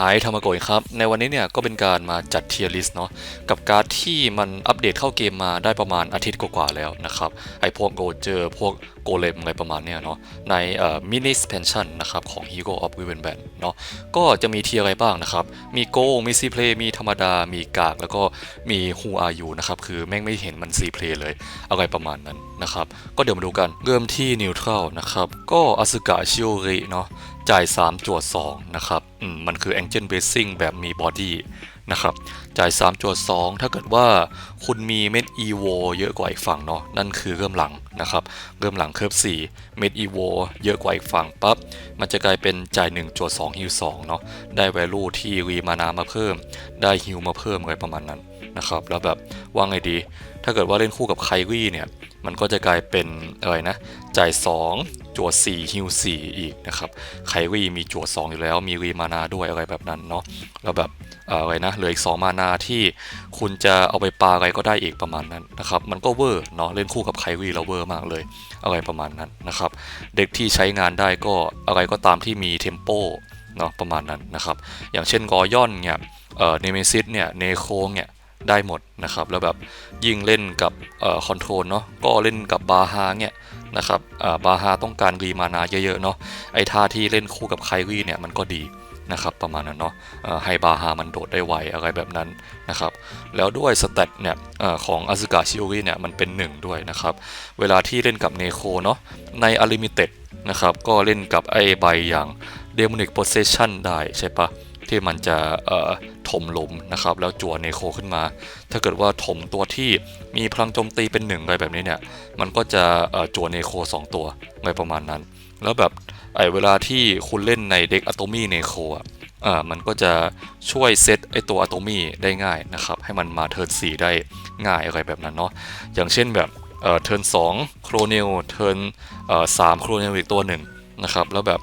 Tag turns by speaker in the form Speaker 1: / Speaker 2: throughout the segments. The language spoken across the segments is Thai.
Speaker 1: หายธรรมโกยครับ ในวันนี้เนี่ยก็เป็นการมาจัดเทียร์ลิสต์เนาะกับการ์ดที่มันอัปเดตเข้าเกมมาได้ประมาณอาทิตย์กว่าๆแล้วนะครับ ไอพวกโกเจอร์พวกโกเลมอะไรประมาณเนี้ยเนาะในเอ่อมินิสเพนชั่นนะครับของ Hero of w i v e n b a n เนาะก็จะมีเทียร์อะไรบ้างนะครับ มีโกมีซีเพลมีธรรมดา มีกาก แล้วก็มี Who Are You นะครับ คือแม่งไม่เห็นมันซีเพลเลยอะไรประมาณนั้นนะครับ ก็เดี๋ยวมาดูกันเริ่มที่นิวทรัลนะครับก็อสึกะชิโอริเนาะ จ่าย 3จวด2นะครับอืมมันคือ Angel Bracing แบบมีบอดี้นะครับจ่าย 3จวด2ถ้าเกิดว่าคุณมีเม็ด EVO เยอะกว่าอีกฝั่งเนาะนั่นคือเริ่มหลังนะครับเริ่มหลังเคิร์ฟ4เม็ด EVO เยอะกว่าอีกฝั่งปั๊บมันจะกลายเป็นจ่าย1จวด2ฮิว2เนาะได้ value ที่รีมานามาเพิ่ม ได้ฮิวมาเพิ่มอะไรประมาณนั้นนะครับแล้วแบบว่าไงดี ถ้าเกิดว่าเล่นคู่กับไคลี่เนี่ย มันก็จะกลายเป็นอะไรนะ จ่าย 2 จั่ว4ฮิว4อีกนะครับ ไคลี่มีจั่ว 2 อยู่แล้ว มีรีมานาด้วยอะไรแบบนั้นเนาะ แล้วแบบอะไรนะ เหลืออีก 2 มานาที่คุณจะเอาไปปาอะไรก็ได้อีกประมาณนั้นนะครับ มันก็เวอร์เนาะ เล่นคู่กับไคลี่แล้วเวอร์มากเลย อะไรประมาณนั้นนะครับ เด็กที่ใช้งานได้ก็อะไรก็ตามที่มีเทมโปเนาะประมาณนั้นนะครับ อย่างเช่นกอย่อนเนี่ยเอ่อเนเมซิสเนี่ย เนโคเนี่ย ได้หมดนะครับ แล้วแบบยิ่งเล่นกับคอนโทรลเนาะก็เล่นกับบาฮาเนี่ยนะครับบาฮาต้องการรีมานาเยอะๆเนาะไอ้ท่าที่เล่นคู่กับไคลี่เนี่ยมันก็ดีนะครับประมาณนั้นเนาะให้บาฮามันโดดได้ไวอะไรแบบนั้นนะครับแล้วด้วยสเตตเนี่ยอของอาซึกะชิโอริเนี่ยมันเป็น 1 ด้วยนะครับเวลาที่เล่นกับเนโคเนาะในอลิมิเต็ดนะครับก็เล่นกับไอ้ใบอย่าง Demonic Possession ได้ใช่ปะ ที่มันจะเอ่อถมลมนะครับแล้วจั่วเนโคขึ้นมา ถ้าเกิดว่าถมตัวที่มีพลังโจมตีเป็นหนึ่งอะไรแบบนี้เนี่ยมันก็จะจั่วเนโคสองตัวอะไรประมาณนั้น แล้วแบบไอ้เวลาที่คุณเล่นในเด็กอะโตมี่เนโคอะอ่ามันก็จะช่วยเซตไอตัวอะโตมี่ได้ง่ายนะครับ ให้มันมาเทิร์น4ได้ง่ายอะไรแบบนั้นเนาะอย่างเช่นแบบเอ่อเทิร์น2โครเนลเทิร์นเอ่อสามโครเนลอีกตัวหนึ่งนะครับ แล้วแบบ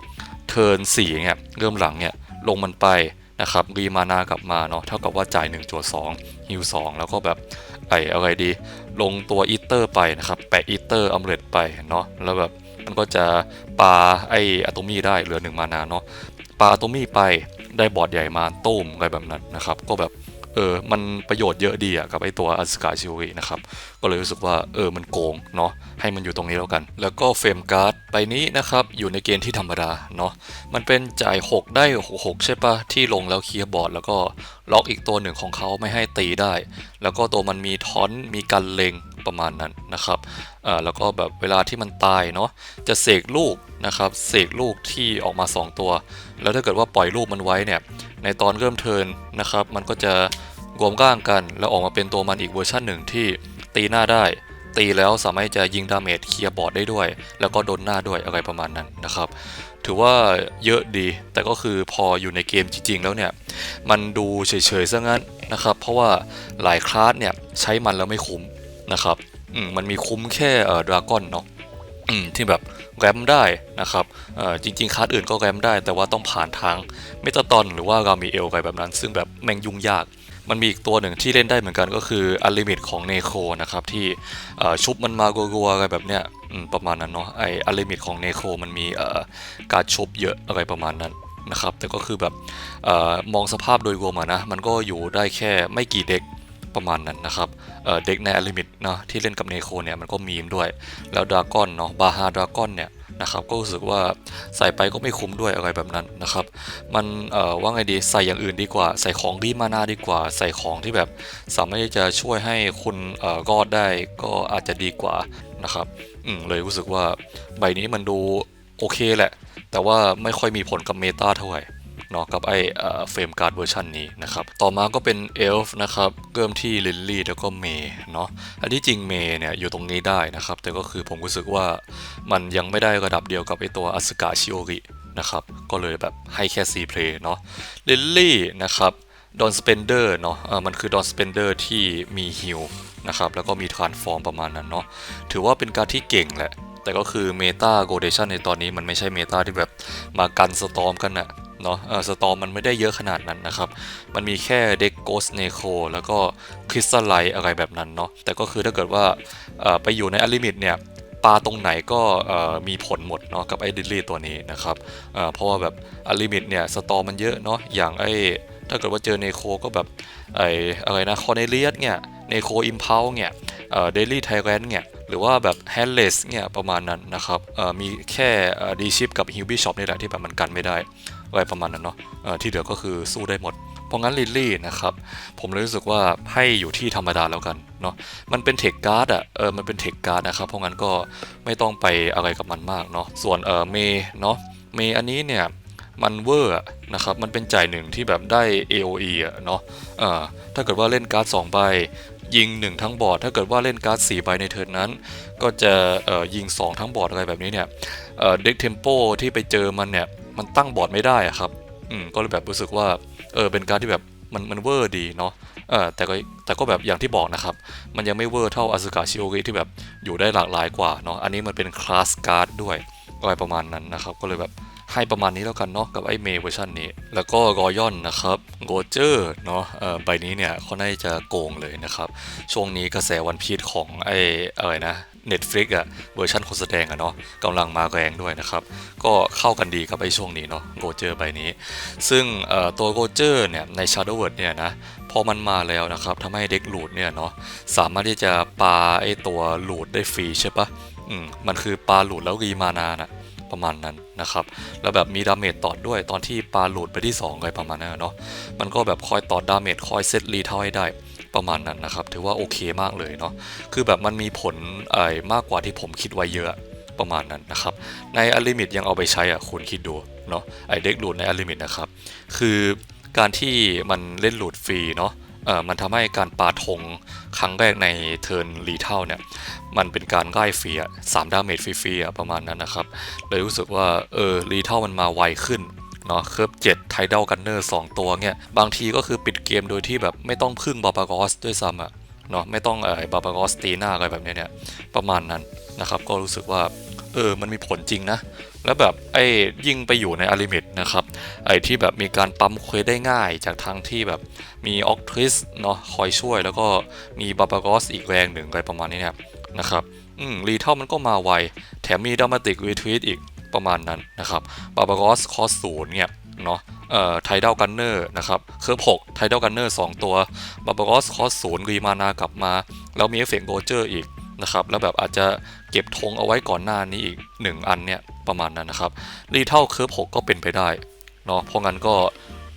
Speaker 1: เทิร์น4เนี่ยเริ่มหลังเนี่ยลงมันไป นะครับรีมานากลับมาเนาะเท่ากับว่าจ่าย1จัว2ฮิว2แล้วก็แบบไออะไรดี ลงตัวอีเตอร์ไปนะครับ แปะอีเตอร์อัมเลตไปเนาะแล้วแบบมันก็จะปาไออะโตมี่ได้เหลือ 1 มานาเนาะปาอะตมี่ไปได้บอร์ดใหญ่มาตุ้มอะไรแบบนั้นนะครับ ก็แบบ ออมันประโยชน์เยอะดีอะกับไอตัวอัสกาชิวรินะครับ ก็เลยรู้สึกว่าเออมันโกงเนาะให้มันอยู่ตรงนี้แล้วกัน แล้วก็เฟรมการ์ดใบนี้นะครับ อยู่ในเกณฑ์ที่ธรรมดาเนาะมันเป็นจ่าย 6 ได้ 6 ใช่ปะที่ลงแล้วเคลียร์บอร์ดแล้วก็ล็อกอีกตัวหนึ่งของเขาไม่ให้ตีได้ แล้วก็ตัวมันมีทอนมีกันเลงประมาณนั้นนะครับอ่าแล้วก็แบบเวลาที่มันตายเนาะจะเสกลูกนะครับเสกลูกที่ออกมา 2 ตัว แล้วถ้าเกิดว่าปล่อยลูกมันไว้เนี่ยในตอนเริ่มเทินนะครับ มันก็จะ รวมร่างกัน แล้วออกมาเป็นตัวมันอีกเวอร์ชันหนึ่งที่ตีหน้าได้ ตีแล้วสามารถจะยิงดาเมจเคลียร์บอร์ดได้ด้วย แล้วก็โดนหน้าด้วยอะไรประมาณนั้นนะครับ ถือว่าเยอะดีแต่ก็คือพออยู่ในเกมจริงๆแล้วเนี่ย มันดูเฉยๆซะงั้นนะครับ เพราะว่าหลายคลาสเนี่ยใช้มันแล้วไม่คุ้มนะครับมันมีคุ้มแค่เออดราก้อนเนาะที่แบบแรมได้นะครับจริงๆคลาสอื่นก็แรมได้ แต่ว่าต้องผ่านทางเมตาตอนหรือว่ารามีเอลอะไรแบบนั้น ซึ่งแบบแม่งยุ่งยาก มันมีอีกตัวหนึ่งที่เล่นได้เหมือนกันก็คืออัลลิมิตของเนโคนะครับที่ชุบมันมารัวๆอะไรแบบเนี้ยประมาณนั้นเนาะไออัลลิมิตของเนโคมันมีการชุบเยอะอะไรประมาณนั้นนะครับแต่ก็คือแบบอมองสภาพโดยรวมนะ มันก็อยู่ได้แค่ไม่กี่เด็กประมาณนั้นนะครับเอ่อเด็กในอัลลิมิตเนาะที่เล่นกับเนโคเนี่ยมันก็มีมด้วย แล้วดราก้อนเนาะบาฮาดราก้อนเนี่ย นะครับก็รู้สึกว่าใส่ไปก็ไม่คุ้มด้วยอะไรแบบนั้นนะครับ มันว่าไงดีใส่อย่างอื่นดีกว่า ใส่ของดีมานาดีกว่า ใส่ของที่แบบสามารถที่จะช่วยให้คุณเอ่อรอดได้ก็อาจจะดีกว่านะครับอืมเลยรู้สึกว่าใบนี้มันดูโอเคแหละ แต่ว่าไม่ค่อยมีผลกับเมตาเท่าไหร่ เนาะกับไอเฟรมการ์ดเวอร์ชันนี้นะครับต่อมาก็เป็นเอลฟ์นะครับเริ่มที่ลินลี่แล้วก็เมย์เนาะอันที่จริงเมย์เนี่ยอยู่ตรงนี้ได้นะครับ แต่ก็คือผมรู้สึกว่ามันยังไม่ได้ระดับเดียวกับไอตัวอสกาชิโอรินะครับก็เลยแบบให้แค่ซีเพลย์เนาะลินลี่นะครับดอนสเปนเดอร์เนาะเออมันคือดอนสเปนเดอร์ที่มีฮิลนะครับแล้วก็มีทรานส์ฟอร์มประมาณนั้นเนาะถือว่าเป็นการที่เก่งแหละ แต่ก็คือเมตาโกเดชันในตอนนี้มันไม่ใช่เมตาที่แบบมากันสตอมกันนะ เนาะเออสตอมมันไม่ได้เยอะขนาดนั้นนะครับ มันมีแค่เด็กโกสเนโคแล้วก็คริสตัลไลท์อะไรแบบนั้นเนาะแต่ก็คือถ้าเกิดว่าไปอยู่ในอลิมิตเนี่ยปลาตรงไหนก็มีผลหมดเนาะกับไอ้ดิลลี่ตัวนี้นะครับเพราะว่าแบบอลิมิตเนี่ยสตอมันเยอะเนาะอย่างไอ้ถ้าเกิดว่าเจอเนโคก็แบบไอ้อะไรนะคอเนเลียสเนี่ยเนโคอิมเพลเนี่ยเดลี่ไทแรนเนี่ยหรือว่าแบบแฮนเลสเนี่ยประมาณนั้นนะครับมีแค่ดีชิปกับฮิวบี้ช็อปนี่แหละที่แบบมันกันไม่ได้ อะไรประมาณนั้นเนาะที่เหลือก็คือสู้ได้หมด เพราะงั้นลิลลี่นะครับ ผมเลยรู้สึกว่าให้อยู่ที่ธรรมดาแล้วกันเนาะมันเป็นเทคการ์ดอะเออมันเป็นเทคการ์ดนะครับ เพราะงั้นก็ไม่ต้องไปอะไรกับมันมากเนาะส่วนเออเมเนาะเมอันนี้เนี่ยมันเวอร์นะครับ มันเป็นจ่ายหนึ่งที่แบบได้ AOE อะเนาะเออถ้าเกิดว่าเล่นการ์ด2ใบยิง 1 ทั้งบอร์ด ถ้าเกิดว่าเล่นการ์ด4ใบในเทิร์นนั้น ก็จะเอ่อยิง 2 ทั้งบอร์ดอะไรแบบนี้เนี่ยเด็กเทมโปที่ไปเจอมันเนี่ย มันตั้งบอร์ดไม่ได้อะครับอืมก็เลยแบบรู้สึกว่าเออเป็นการที่แบบมันมันเวอร์ดีเนาะเออแต่ก็แต่ก็แบบอย่างที่บอกนะครับ มันยังไม่เวอร์เท่าอ s สึกะชิโอริที่แบบอยู่ได้หลากหลายกว่าเนาะอันนี้มันเป็นคลาสการ์ดด้วยอะไรประมาณนั้นนะครับ ก็เลยแบบให้ประมาณนี้แล้วกันเนาะกับไอ้เมย์เวอร์ชันนี้ แล้วก็รอยอนนะครับโกเจอร์เนาะเออใบนี้เนี่ยเขาน่าจะโกงเลยนะครับ ช่วงนี้กระแสวันพีชของไอ้อะไรนะ Netflix อะเวอร์ชันคนแสดงอะเนาะกำลังมาแรงด้วยนะครับ ก็เข้ากันดีกับไอ้ช่วงนี้เนาะโกเจอร์ใบนี้ ซึ่งตัวโกเจอร์เนี่ยใน Shadow Word เนี่ยนะพอมันมาแล้วนะครับทำให้เด็กหลูดเนี่ยเนาะสามารถที่จะปาไอ้ตัวหลูดได้ฟรีใช่ปะอืมมันคือปาหลูดแล้วรีมานานะประมาณนั้นนะครับ แล้วแบบมีดาเมจตอดด้วยตอนที่ปาหลูดไปที่2อะไรประมาณนั้นเนาะ มันก็แบบคอยต่อดาเมจคอยเซตรีเท่าให้ได้ ประมาณนั้นนะครับ ถือว่าโอเคมากเลยเนาะคือแบบมันมีผลไอ้มากกว่าที่ผมคิดไว้เยอะประมาณนั้นนะครับ ในอลิมิตยังเอาไปใช้อะคุณคิดดูเนาะไอเด็กหลูดในอลิมิตนะครับ คือการที่มันเล่นหลูดฟรีเนาะเอ่อมันทำให้การปาธงครั้งแรกในเทิร์นรีเท่าเนี่ยมันเป็นการง่ฟรีอะสามดาเมจฟรีๆอะประมาณนั้นนะครับเลยรู้สึกว่าเออรีเท่ามันมาไวขึ้น เนาะเคิร์ฟเจ็ดไทเดลกันเนอร์สองตัวเนี่ย บางทีก็คือปิดเกมโดยที่แบบไม่ต้องพึ่งบาบากอสด้วยซ้ำอะเนาะไม่ต้องเออบาบากอสตีหน้าอะไรแบบเนี้ยเนี่ย ประมาณนั้นนะครับ ก็รู้สึกว่าเออ มันมีผลจริงนะ แล้วแบบไอ้ยิ่งไปอยู่ในอลิมิตนะครับ ไอ้ที่แบบมีการปั๊มเควสได้ง่ายจากทางที่แบบมีออกทริสเนาะคอยช่วยแล้วก็มีบาบากอสอีกแรงหนึ่งอะไรประมาณนี้เนี่ยนะครับ อืมรีเท่ามันก็มาไว แถมมีดรามาติกรีทวีตอีก ประมาณนั้นนะครับบาบากอสคอสศูนย์เนี่ยเนาะเอ่อไทเดลกันเนอร์นะครับเคิร์ฟหกไทเดลกันเนอร์สองตัวบาบากอสคอสศูนย์รีมานากลับมา แล้วมีเอฟเฟกต์โกเจอร์อีกนะครับแล้วแบบอาจจะเก็บธงเอาไว้ก่อนหน้านี้อีก 1 อันเนี่ยประมาณนั้นนะครับรีเท่าเคิร์ฟ6ก็เป็นไปได้เนาะเพราะงั้นก็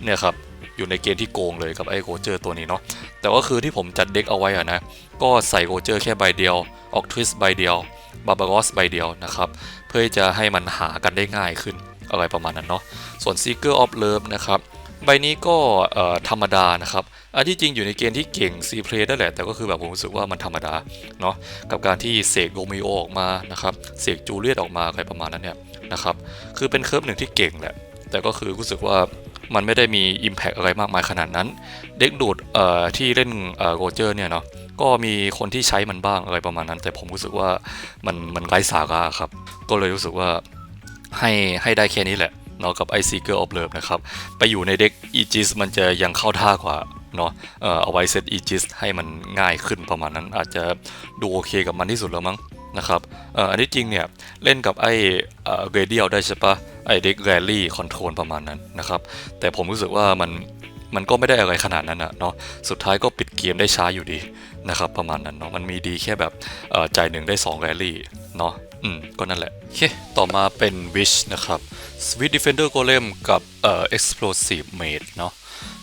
Speaker 1: เนี่ยครับอยู่ในเกณฑ์ที่โกงเลยกับไอ้โกเจอร์ตัวนี้เนาะแต่ก็คือที่ผมจัดเด็กเอาไว้อะนะก็ใส่โกเจอร์แค่ใบเดียวออกทวิสใบเดียวบาบากอสใบเดียวนะครับ พื่อจะให้มันหากันได้ง่ายขึ้นอะไรประมาณนั้นเนาะส่วน Seeker of Love นะครับใบนี้ก็ธรรมดานะครับอันที่จริงอยู่ในเกณฑ์ที่เก่งซีเพลย์ได้แหละ แต่ก็คือแบบผมรู้สึกว่ามันธรรมดาเนาะกับการที่เสกโรมิโอออกมานะครับเสกจูเลียตออกมาอะไรประมาณนั้นเนี่ยนะครับคือเป็นเคิร์ฟหนึ่งที่เก่งแหละ แต่ก็คือรู้สึกว่ามันไม่ได้มี Impact อะไรมากมายขนาดนั้น เด็กดูดที่เล่นโรเจอร์เนี่ยเนาะ ก็มีคนที่ใช้มันบ้างอะไรประมาณนั้น แต่ผมรู้สึกว่ามันมันไร้สาระครับ ก็เลยรู้สึกว่าให้ให้ได้แค่นี้แหละเนาะกับไอซีเกอร์ออฟเลิฟนะครับ ไปอยู่ในเด็กอีจิสมันจะยังเข้าท่ากว่าเนาะเออเอาไว้เซตอีจิสให้มันง่ายขึ้นประมาณนั้น อาจจะดูโอเคกับมันที่สุดแล้วมั้งนะครับเอออันที่จริงเนี่ยเล่นกับไอเออเรเดียลได้ใช่ปะไอเด็กแรลลี่คอนโทรลประมาณนั้นนะครับ แต่ผมรู้สึกว่ามันมันก็ไม่ได้อะไรขนาดนั้นอะเนาะสุดท้ายก็ปิดเกมได้ช้าอยู่ดี นะครับประมาณนั้นเนาะมันมีดีแค่แบบจ่ายหนึ่งได้2แรลลี่เนาะอืมก็นั่นแหละ โอเค ต่อมาเป็น Wish นะครับ Sweet Defender Golem กับเอ่อ Explosive Mage เนาะ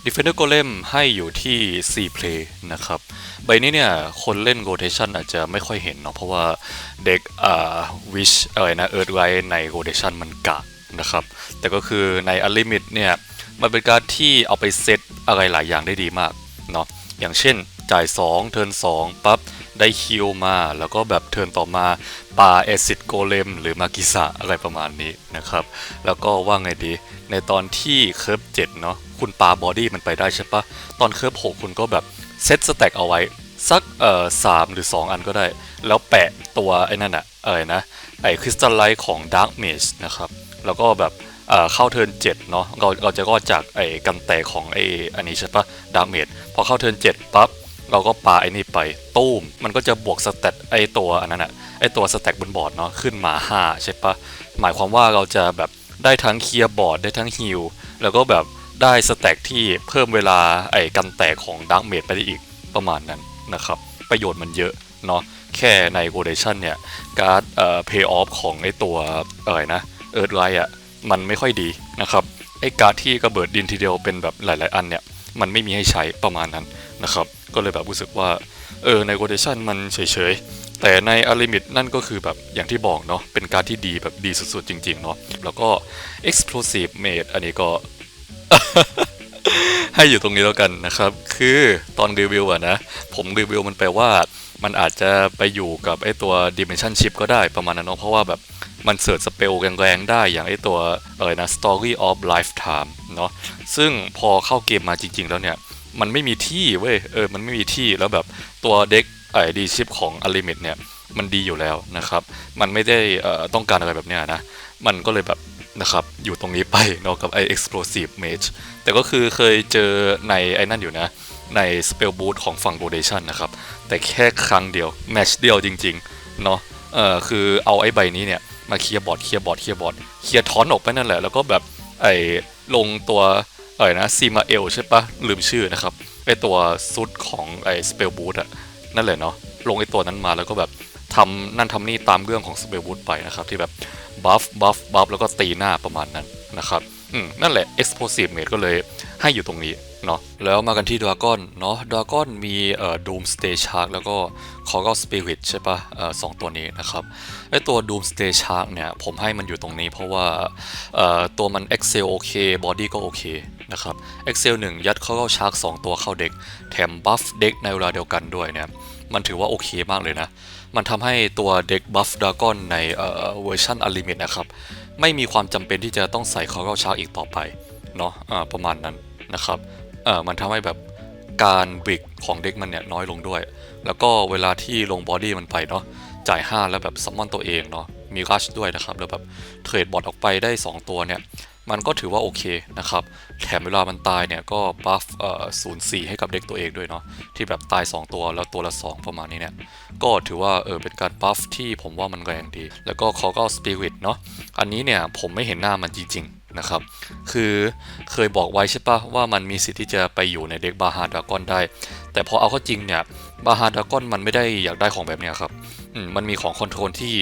Speaker 1: Defender Golem ให้อยู่ที่ 4 play นะครับ ใบนี้เนี่ย คนเล่น rotation อาจจะไม่ค่อยเห็นเนาะเพราะว่าเด็กอ่า Wish อะไรนะ Earth Right ใน rotation มันกะนะครับ แต่ก็คือใน Unlimit เนี่ย มันเป็นการที่เอาไปเซตอะไรหลายอย่างได้ดีมากเนาะอย่างเช่น จ่าย 2 เทิร์น2ปั๊บได้คิวมา แล้วก็แบบเทิร์นต่อมาปาแอซิดโกเลมหรือมากิสะอะไรประมาณนี้นะครับ แล้วก็ว่าไงดี ในตอนที่เคิร์ฟ7เนาะคุณปาบอดี้มันไปได้ใช่ปะตอนเคิร์ฟ6คุณก็แบบเซตสแต็กเอาไว้ สักเอ่อสามหรือ 2 อันก็ได้ แล้วแปะตัวไอ้นั่นอะอะไรนะไอ้คริสตัลไลท์ของ Dark Mage นะครับ แล้วก็แบบเข้าเทิร์น7เนาะเราเราจะก็จากไอ้กันแตกของไอ้อันนี้ใช่ปะดาเมจพอเข้าเทิร์น7ปั๊บ เราก็ปาไอ้นี่ไปตู้ม มันก็จะบวกสเตตไอ้ตัวอันนั้นอะไอ้ตัวสแต็กบนบอร์ดเนาะขึ้นมา 5 ใช่ปะหมายความว่าเราจะแบบได้ทั้งเคลียร์บอร์ดได้ทั้งฮิลแล้วก็แบบได้สแต็กที่เพิ่มเวลาไอ้กันแตกของดักเมดไปได้อีกประมาณนั้นนะครับ ประโยชน์มันเยอะเนาะแค่ในโกเดชันเนี่ย การ์ดเอ่อเพย์ออฟของไอ้ตัวอะไรนะเอิร์ธไลท์อะมันไม่ค่อยดีนะครับไอ้การ์ดที่กระเบิดดินทีเดียวเป็นแบบหลาย ๆ อันเนี่ย มันไม่มีให้ใช้ประมาณนั้นนะครับ ก็เลยแบบรู้สึกว่าเออในโกเดชันมันเฉยๆ แต่ในอลิมิตนั่นก็คือแบบอย่างที่บอกเนาะเป็นการที่ดีแบบดีสุดๆ จริง ๆ เนาะแล้วก็ Explosive Made อันนี้ก็ ให้อยู่ตรงนี้แล้วกันนะครับ คือตอนรีวิวอะนะ ผมรีวิวมันแปลว่า มันอาจจะไปอยู่กับไอตัว Dimension Chip ก็ได้ประมาณนั้นเนาะเพราะว่าแบบมันเสิร์ชสเปลแรงๆได้อย่างไอตัวอะไรนะ Story of Lifetime เนาะซึ่งพอเข้าเกมมาจริง ๆ แล้วเนี่ย มันไม่มีที่เว้ยเออมันไม่มีที่แล้วแบบตัวเด็กไอดีชิปของ Unlimit เนี่ยมันดีอยู่แล้วนะครับ มันไม่ได้อ่อต้องการอะไรแบบเนี้ยนะ มันก็เลยแบบนะครับอยู่ตรงนี้ไปเนาะกับไอ explosive mage แต่ก็คือเคยเจอในไอ้นั่นอยู่นะ ใน spell boot ของฝั่ง g o d a t i o n นะครับ แต่แค่ครั้งเดียว แมชเดียวจริงๆเนาะเออคือเอาไอ้ใบนี้เนี่ยมาเคลียร์บอร์ดเคลียร์บอร์ดเคลียร์บอร์ดเคลียร์ทอนออกไปนั่นแหละ แล้วก็แบบไอ้ลงตัว อะไรนะซีมาเอลใช่ปะลืมชื่อนะครับไอตัวซุดของไอ้ spell boot อะนั่นแหละเนาะลงไอ้ตัวนั้นมาแล้วก็แบบทำนั่นทำนี่ตามเรื่องของสเปลบูธไปนะครับ ที่แบบบัฟบัฟบัฟแล้วก็ตีหน้าประมาณนั้นนะครับอืมนั่นแหละ explosive made ก็เลยให้อยู่ตรงนี้ เนาะแล้วมากันที่ดราก้อนเนาะดราก้อนมีเอ่อ Doomsday Shark แล้วก็ c o r a l Spirit ใช่ปะเอ่อสองตัวนี้นะครับไอตัว Doomsday Shark เนี่ยผมให้มันอยู่ตรงนี้เพราะว่าเอ่อตัวมัน Excel โอเค Body ก็โอเคนะครับ Excel 1 ยัด c o r a l Shark 2ตัวเข้าเด็ก แถมบัฟเด็กในเวลาเดียวกันด้วยเนี่ยมันถือว่าโอเคมากเลยนะ มันทำให้ตัวเด็กบัฟดราก้อนในเอ่อเวอร์ชันอลิมิตนะครับ ไม่มีความจำเป็นที่จะต้องใส่ c o r a l Shark อีกต่อไปเนาะอ่าประมาณนั้นนะครับ เอ่อมันทำให้แบบการบิกของเด็กมันเนี่ยน้อยลงด้วย แล้วก็เวลาที่ลงบอดี้มันไปเนาะจ่าย 5 แล้วแบบซัมมอนตัวเองเนาะมีรัชด้วยนะครับ แล้วแบบเทรดบอทออกไปได้ 2 ตัวเนี่ย มันก็ถือว่าโอเคนะครับ แถมเวลามันตายเนี่ย ก็บัฟเอ่อศูนย์สี่ให้กับเด็กตัวเองด้วยเนาะที่แบบตาย 2 ตัวแล้วตัวละ 2 ประมาณนี้เนี่ย ก็ถือว่าเออเป็นการบัฟที่ผมว่ามันแรงดี แล้วก็เขาก็สปิริตเนาะอันนี้เนี่ยผมไม่เห็นหน้ามันจริงๆ นะครับ คือเคยบอกไว้ใช่ปะว่ามันมีสิทธิ์ที่จะไปอยู่ในเด็กบาฮาดากอนได้ แต่พอเอาเข้าจริงเนี่ยบาฮาดากอนมันไม่ได้อยากได้ของแบบเนี้ยครับมันมีของคอนโทรลที่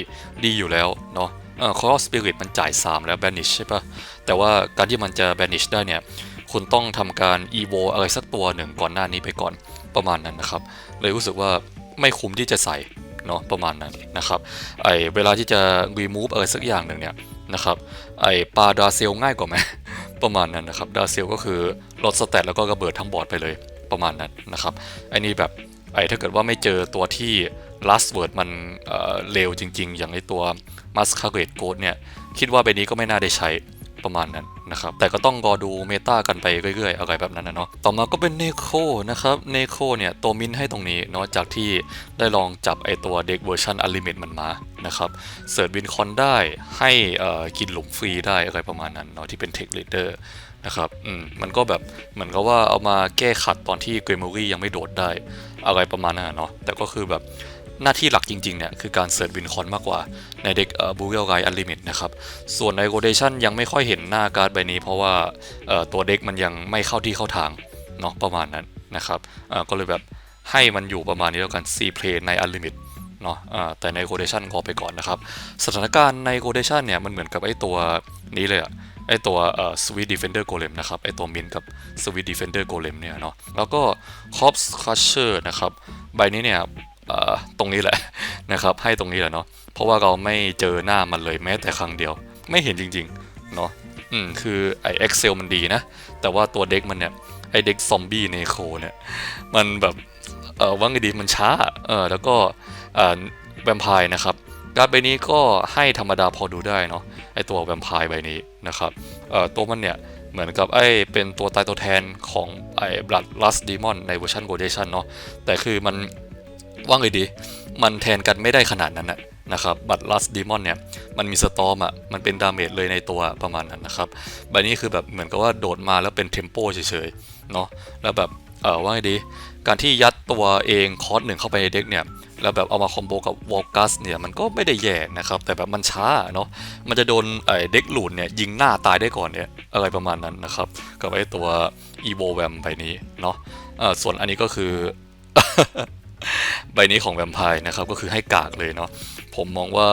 Speaker 1: ดีอยู่แล้วเนาะเออคอร์สปิริตมันจ่าย 3 แล้วแบนิชใช่ปะแต่ว่าการที่มันจะแบนิชได้เนี่ยคุณต้องทำการ evo อะไรสักตัวหนึ่งก่อนหน้านี้ไปก่อนประมาณนั้นนะครับ เลยรู้สึกว่าไม่คุ้มที่จะใส่เนาะประมาณนั้นนะครับไอเวลาที่จะ remove อะไรสักอย่างหนึ่งเนี่ย นะครับไอปลาดาเซลง่ายกว่าไหมประมาณนั้นนะครับดาเซลก็คือลดสเตตแล้วก็ระเบิดทั้งบอร์ดไปเลยประมาณนั้นนะครับไอนี่แบบไอถ้าเกิดว่าไม่เจอตัวที่ลัสเวิร์ดมันเเลวจริง ๆ อย่างในตัวมัสคาเรตโกดเนี่ยคิดว่าใบนี้ก็ไม่น่าได้ใช้ ประมาณนั้นนะครับ แต่ก็ต้องรอดูเมตากันไปเรื่อยๆ อะไรแบบนั้นนะเนาะ ต่อมาก็เป็นเนโคนะครับ เนโคเนี่ย ตัวมินให้ตรงนี้เนาะ จากที่ได้ลองจับไอตัวเด็กเวอร์ชันอลิมิตมันมานะครับเสิร์ชวินคอนได้ให้กินหลุมฟรีได้อะไรประมาณนั้นเนาะที่เป็นเทคเลเดอร์นะครับอืมมันก็แบบเหมือนกับว่าเอามาแก้ขัดตอนที่เกรมอรี่ยังไม่โดดได้อะไรประมาณนั้นเนาะแต่ก็คือแบบ หน้าที่หลักจริงๆเนี่ยคือการเสิร์ชวินคอนมากกว่าในเด็กบูเกลไกอันลิมิตนะครับ ส่วนในโ o เดชันยังไม่ค่อยเห็นหน้าการ์ดใบนี้ เพราะว่าตัวเด็กมันยังไม่เข้าที่เข้าทางเนาะประมาณนั้นนะครับก็เลยแบบให้มันอยู่ประมาณนี้แล้วกัน C play ในอันลิมิตเนาะแต่ในโ o เดชันก็ไปก่อนนะครับ สถานการณ์ในโ o เดชันเนี่ยมันเหมือนกับไอ้ตัวนี้เลยอะไอตัวเอ่อ Sweet Defender Golem นะครับ ไอตัวมินกับ Sweet Defender Golem เนี่ยเนาะ แล้วก็ Corpse Crusher นะครับ ใบนี้เนี่ย ตรงนี้แหละนะครับ ให้ตรงนี้แหละเนาะเพราะว่าเราไม่เจอหน้ามันเลยแม้แต่ครั้งเดียว ไม่เห็นจริงๆเนาะอืมคือไอ Excel มันดีนะ แต่ว่าตัวเด็กมันเนี่ยไอเด็กซอมบี้เนโคเนี่ยมันแบบเออว่าไงดีมันช้าเออแล้วก็เออแวมไพร์นะครับการ์ดใบนี้ก็ให้ธรรมดาพอดูได้เนาะไอตัวแวมไพร์ใบนี้นะครับเอ่อตัวมันเนี่ยเหมือนกับไอเป็นตัวตายตัวแทนของไอ Blood Lust Demon ในเวอร์ชัน Godation เนาะแต่คือมัน ว่าไงดี มันแทนกันไม่ได้ขนาดนั้นนะนะครับ บัตรลัสดีมอนเนี่ย มันมีสตอมอะ มันเป็นดาเมจเลยในตัวประมาณนั้นนะครับใบนี้คือแบบเหมือนกับว่าโดดมาแล้วเป็นเทมโปเฉยๆ เนาะแล้วแบบ เออว่าไงดี การที่ยัดตัวเองคอร์สหนึ่งเข้าไปในเด็กเนี่ย แล้วแบบเอามาคอมโบกับวอลกัสเนี่ย มันก็ไม่ได้แย่นะครับ แต่แบบมันช้าเนาะ มันจะโดนไอ้เด็กหลุนเนี่ยยิงหน้าตายได้ก่อนเนี่ย อะไรประมาณนั้นนะครับ กับไอ้ตัว e v o v a m ใบนี้เนาะส่วนอันนี้ก็คือ ใบนี้ของแวมไพร์นะครับก็คือให้กากเลยเนาะผมมองว่า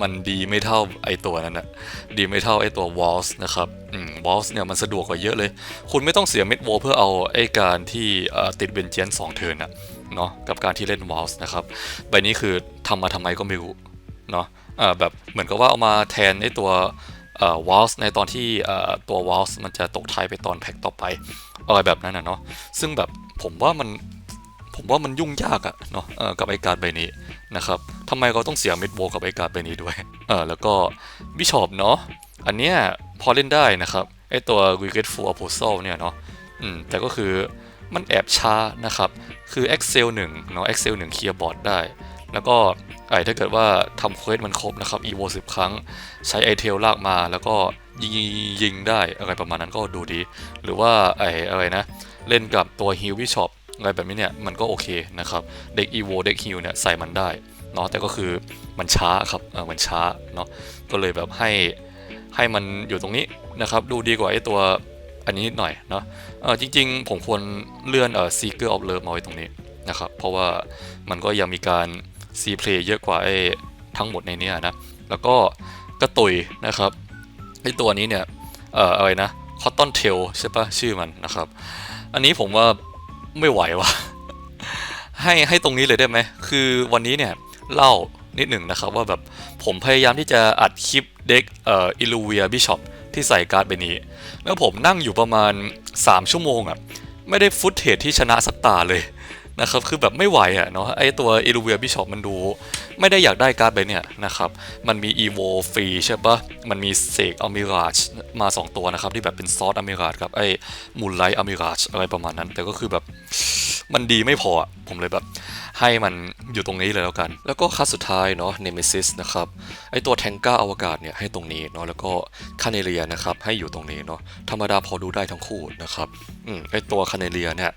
Speaker 1: มันดีไม่เท่าไอตัวนั้นนะดีไม่เท่าไอตัววอลส์นะครับวอลส์เนี่ยมันสะดวกกว่าเยอะเลย คุณไม่ต้องเสียเม็ดโวเพื่อเอาไอการที่ติดเบนเจียนสองเทิร์นนะเนาะกับการที่เล่นวอลส์นะครับใบนี้คือทำมาทำไมก็ไม่รู้เนาะแบบเหมือนกับว่าเอามาแทนไอตัววอลส์ในตอนที่ตัววอลส์มันจะตกท้ายไปตอนแพ็คต่อไปอะไรแบบนั้นนะเนาะซึ่งแบบผมว่ามัน ผมว่ามันยุ่งยากอะเนาะกับไอการดใบนี้นะครับทำไมเราต้องเสียเม็ดโวกับไอการดใบนี้ด้วยเออแล้วก็บิชอปเนาะอันเนี้ยพอเล่นได้นะครับไอตัว Regretful Apostle เนี่ยเนาะอืมแต่ก็คือมันแอบช้านะครับคือ Excel 1 เนาะ Excel 1เคลียร์บอร์ดได้ แล้วก็ไอถ้าเกิดว่าทำเควสมันครบนะครับ EVO 10 ครั้งใช้ไอเทลลากมาแล้วก็ยิงยิงได้อะไรประมาณนั้นก็ดูดี หรือว่าไออะไรนะ เล่นกับตัวฮิลวิชอป อะไรแบบนี้เนี่ยมันก็โอเคนะครับเด็ก EVO เด็กฮิลเนี่ยใส่มันได้เนาะแต่ก็คือมันช้าครับเออมันช้าเนาะก็เลยแบบให้ให้มันอยู่ตรงนี้นะครับดูดีกว่าไอ้ตัวอันนี้นิดหน่อยเนาะเออจริงๆ ผมควรเลื่อนเออ Seeker of Love มาไว้ตรงนี้นะครับเพราะว่ามันก็ยังมีการ C play เยอะกว่าไอ้ทั้งหมดในนี้นะแล้วก็กระตุยนะครับไอ้ตัวนี้เนี่ยเอ่ออะไรนะ Cotton Tail ใช่ปะชื่อมันนะครับ อันนี้ผมว่า ไม่ไหวว่ะให้ให้ตรงนี้เลยได้ไหม คือวันนี้เนี่ยเล่านิดหนึ่งนะครับว่าแบบผมพยายามที่จะอัดคลิปเด็กเอ่ออิลูเวียบิชอปที่ใส่การ์ดใบนี้ แล้วผมนั่งอยู่ประมาณ 3 ชั่วโมงอะ่ะ ไม่ได้ฟุตเทจที่ชนะสักตาเลย นะครับคือแบบไม่ไหวอะ่ะเนาะไอตัวอิลูเวียบิชอปมันดู ไม่ได้อยากได้การ์ดไปเนี่ยนะครับมันมีอีโวฟรีใช่ปะมันมีเสกอ m มิราชมา 2 ตัวนะครับที่แบบเป็นซอสอ m มิราชกับไอ้มูลไลท์อ m มิราชอะไรประมาณนั้น แต่ก็คือแบบ มันดีไม่พออะผมเลยแบบให้มันอยู่ตรงนี้เลยแล้วกัน แล้วก็คัดสุดท้ายเนาะเนมิซิสนะครับไอตัวแทงก้าอวกาศเนี่ยให้ตรงนี้เนาะแล้วก็คาเนเลียนะครับให้อยู่ตรงนี้เนาะธรรมดาพอดูได้ทั้งคู่นะครับอืมไอตัวคาเนเลียเนี่ย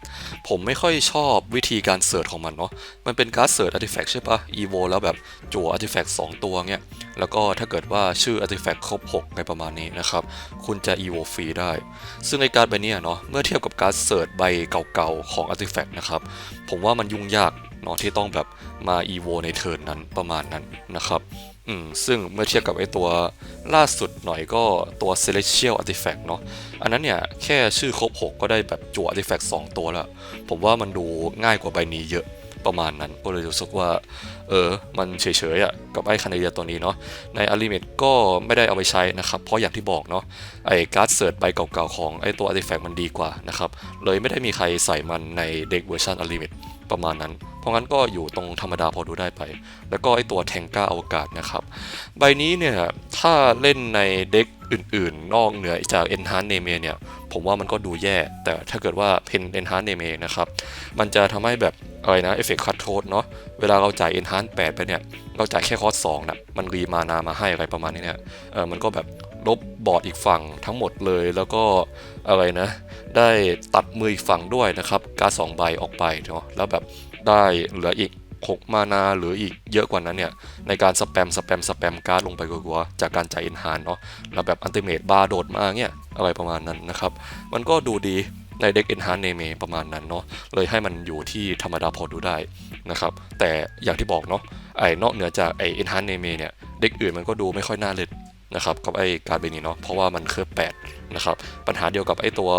Speaker 1: ผมไม่ค่อยชอบวิธีการเสิร์ชของมันเนาะมันเป็นการเสิร์ชอาร์ติแฟกต์ใช่ปะอีโวแล้วแบบจั่วอาร์ติแฟกต์สองตัวเนี่ยแล้วก็ถ้าเกิดว่าชื่ออาร์ติแฟกต์ครบ6ในประมาณนี้นะครับคุณจะอีโวฟรีได้ ซึ่งในการ์ดใบเนี้ยเนาะเมื่อเทียบกับการเสิร์ชใบเก่าๆของอาร์ติแฟกต์นะครับ ผมว่ามันยุ่งยากเนาะที่ต้องแบบมาอีโวในเทิร์นนั้นประมาณนั้นนะครับอืมซึ่งเมื่อเทียบกับไอตัวล่าสุดหน่อยก็ตัว Celestial Artifact เนาะอันนั้นเนี่ยแค่ชื่อครบ 6 ก็ได้แบบจั่ว Artifact 2 ตัวแล้ว ผมว่ามันดูง่ายกว่าใบนี้เยอะประมาณนั้น ก็เลยรู้สึกว่า เออ มันเฉยๆอะ่ะกับไอ้คานาเดียตัวนี้เนาะ ในอลิเมตก็ไม่ได้เอาไปใช้นะครับ เพราะอย่างที่บอกเนาะ ไอ้การ์ดเสิร์ชใบเก่าๆของไอ้ตัว Artifact มันดีกว่านะครับ เลยไม่ได้มีใครใส่มันในเด็กเวอร์ชันอลิเมตประมาณนั้น เพราะงั้นก็อยู่ตรงธรรมดาพอดูได้ไป แล้วก็ไอ้ตัวแทงก้าอวกาศนะครับ ใบนี้เนี่ย ถ้าเล่นในเด็ก อื่นๆ นอกเหนือจาก Enhance Name เนี่ย ผมว่ามันก็ดูแย่ แต่ถ้าเกิดว่าเป็น Enhance Name นะครับ มันจะทำให้แบบอะไรนะเอฟเฟกต์คัตโทสเนาะ เวลาเราจ่าย Enhance 8ไปเนี่ย เราจ่ายแค่คอร์ส2นะมันรีมานามาให้อะไรประมาณนี้เนี่ย เออมันก็แบบลบบอร์ดอีกฝั่งทั้งหมดเลย แล้วก็อะไรนะ ได้ตัดมืออีกฝั่งด้วยนะครับ การสองใบออกไปเนาะ แล้วแบบได้เหลืออีก 6 มานาหรืออีกเยอะกว่านั้นเนี่ย ในการสแปมสแปมสแปมการ์ดลงไปกลัวๆจากการจ่ายอินฮานเนาะแล้วแบบอันติเมตบาร์โดดมาเนี่ยอะไรประมาณนั้นนะครับ มันก็ดูดีในเด็กอินฮานเนเมประมาณนั้นเนาะเลยให้มันอยู่ที่ธรรมดาพอดูได้นะครับ แต่อย่างที่บอกเนาะไอ้นอกเหนือจากไอ้อินฮานเนเมเนี่ยเด็กอื่นมันก็ดูไม่ค่อยน่าเล่นนะครับกับไอ้การ์ดเบนี้เนาะเพราะว่ามันเคลือบแปดนะครับปัญหาเดียวกับไอ้ตัว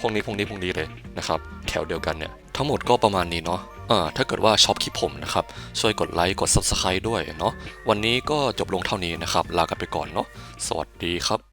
Speaker 1: พวกนี้พวกนี้พวกนี้เลยนะครับแถวเดียวกันเนี่ยทั้งหมดก็ประมาณนี้เนาะเอ่อถ้าเกิดว่าชอบคลิปผมนะครับช่วยกดไลค์กด Subscribe ด้วยเนาะวันนี้ก็จบลงเท่านี้นะครับลากันไปก่อนเนาะสวัสดีครับ